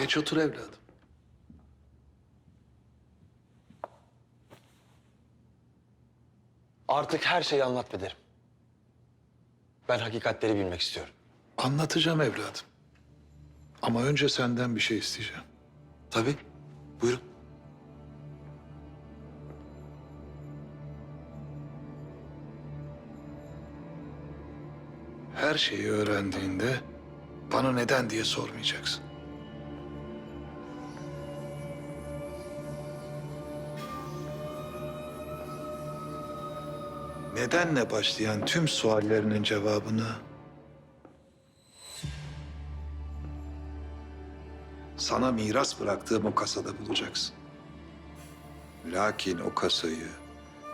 Geç otur evladım. Artık her şeyi anlat Bederim. Ben hakikatleri bilmek istiyorum. Anlatacağım evladım. Ama önce senden bir şey isteyeceğim. Tabii. Buyurun. Her şeyi öğrendiğinde bana neden diye sormayacaksın. Nedenle başlayan tüm suallerinin cevabını sana miras bıraktığım o kasada bulacaksın. Lakin o kasayı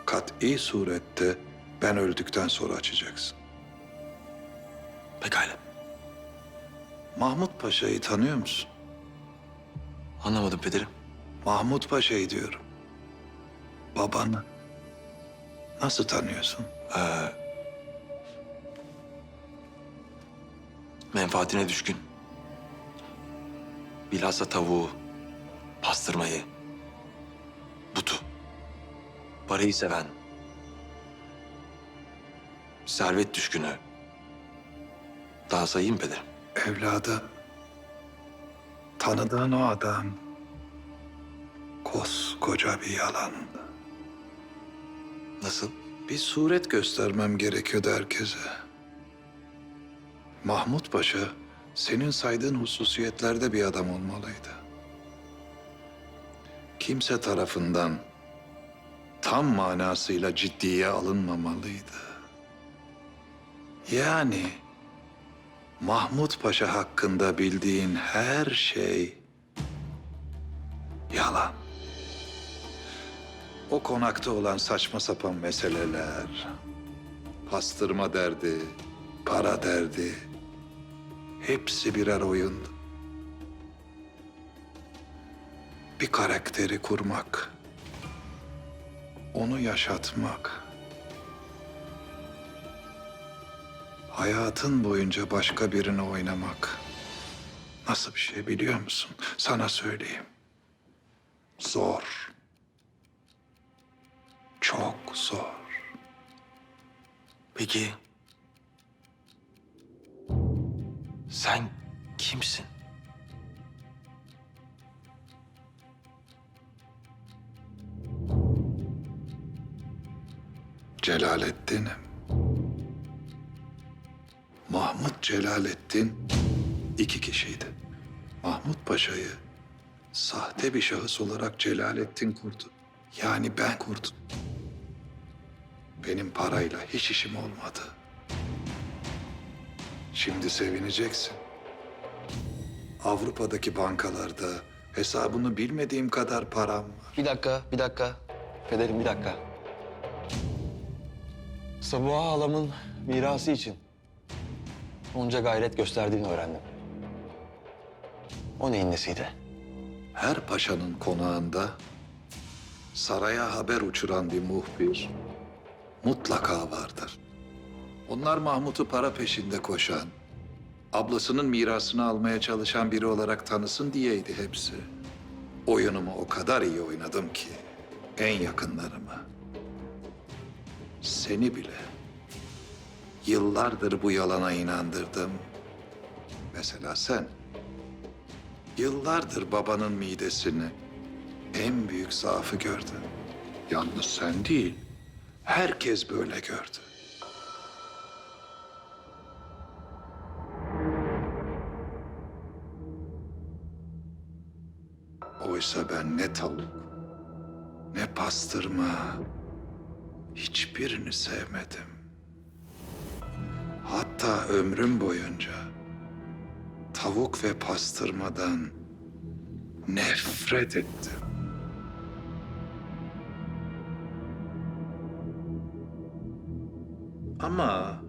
kat'i surette ben öldükten sonra açacaksın. Pekala. Mahmut Paşa'yı tanıyor musun? Anlamadım Bederim. Mahmut Paşa'yı diyorum. Babanı. Nasıl tanıyorsun? Menfaatine düşkün. Bilhassa tavuğu, pastırmayı, butu. Parayı seven. Servet düşkünü. Daha sayayım Bederim. Evladı. Tanıdığın o adam koskoca bir yalandı. Nasıl? Bir suret göstermem gerekiyordu herkese. Mahmut Paşa senin saydığın hususiyetlerde bir adam olmalıydı. Kimse tarafından tam manasıyla ciddiye alınmamalıydı. Yani Mahmut Paşa hakkında bildiğin her şey yalan. O konakta olan saçma sapan meseleler, pastırma derdi, para derdi, hepsi birer oyundu. Bir karakteri kurmak, onu yaşatmak, hayatın boyunca başka birini oynamak nasıl bir şey biliyor musun? Sana söyleyeyim. Zor. Zor. Peki... Sen kimsin? Celalettin'im. Mahmut Celalettin iki kişiydi. Mahmut Paşa'yı sahte bir şahıs olarak Celalettin kurdu. Yani ben kurdum. Benim parayla hiç işim olmadı. Şimdi sevineceksin. Avrupa'daki bankalarda hesabını bilmediğim kadar param var. Bir dakika, bir dakika. Pederim bir dakika. Sabuha halamın mirası için onca gayret gösterdiğini öğrendim. O neyin nesiydi? Her paşanın konağında saraya haber uçuran bir muhbir mutlaka vardır. Onlar Mahmut'u para peşinde koşan, ablasının mirasını almaya çalışan biri olarak tanısın diyeydi hepsi. Oyunumu o kadar iyi oynadım ki en yakınlarımı, seni bile yıllardır bu yalana inandırdım. Mesela sen. Yıllardır babanın midesini en büyük zaafı gördün. Yalnız sen değil, herkes böyle gördü. Oysa ben ne tavuk, ne pastırma, hiçbirini sevmedim. Hatta ömrüm boyunca tavuk ve pastırmadan nefret ettim. Ama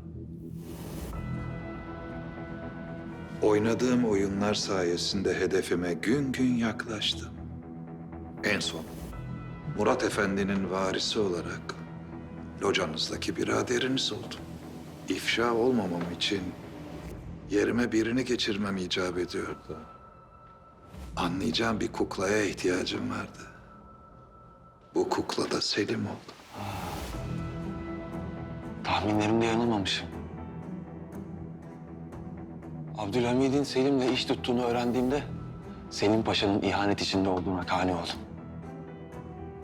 oynadığım oyunlar sayesinde hedefime gün gün yaklaştım. En son Murat Efendi'nin varisi olarak locanızdaki biraderiniz oldum. İfşa olmamam için yerime birini geçirmem icap ediyordu. Anlayacağım bir kuklaya ihtiyacım vardı. Bu kukla da Selim oldu. Tahminlerimde yanılmamışım. Abdülhamid'in Selim'le iş tuttuğunu öğrendiğimde Selim Paşa'nın ihanet içinde olduğuna kani oldum.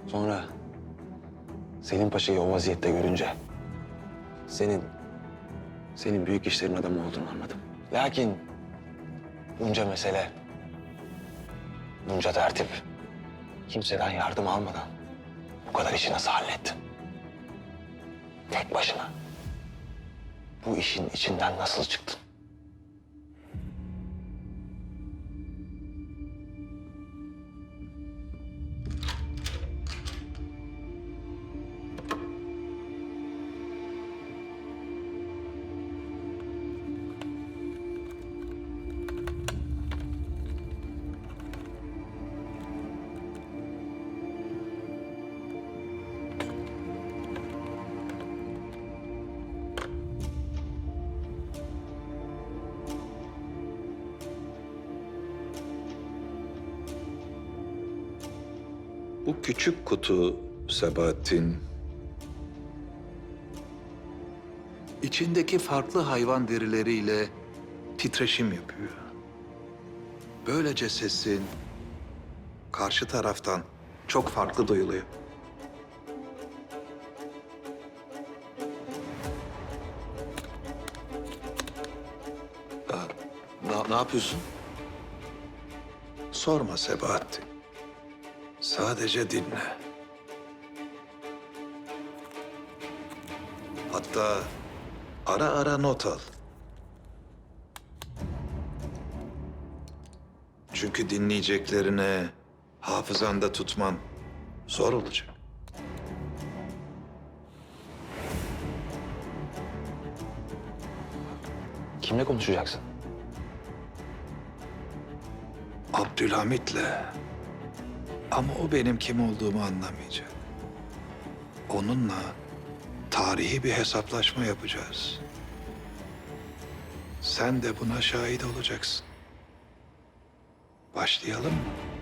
Sonra Selim Paşa'yı o vaziyette görünce senin senin büyük işlerin adamı olduğunu anladım. Lakin bunca mesele, bunca tertip, kimseden yardım almadan bu kadar işi nasıl hallettin? Tek başına. Bu işin içinden nasıl çıktın? Bu küçük kutu Sebahattin... içindeki farklı hayvan derileriyle titreşim yapıyor. Böylece sesin karşı taraftan çok farklı duyuluyor. Ne, yapıyorsun? Sorma Sebahattin. Sadece dinle. Hatta ara ara not al. Çünkü dinleyeceklerini hafızanda tutman zor olacak. Kimle konuşacaksın? Abdülhamit'le. Ama o benim kim olduğumu anlamayacak. Onunla tarihi bir hesaplaşma yapacağız. Sen de buna şahit olacaksın. Başlayalım mı?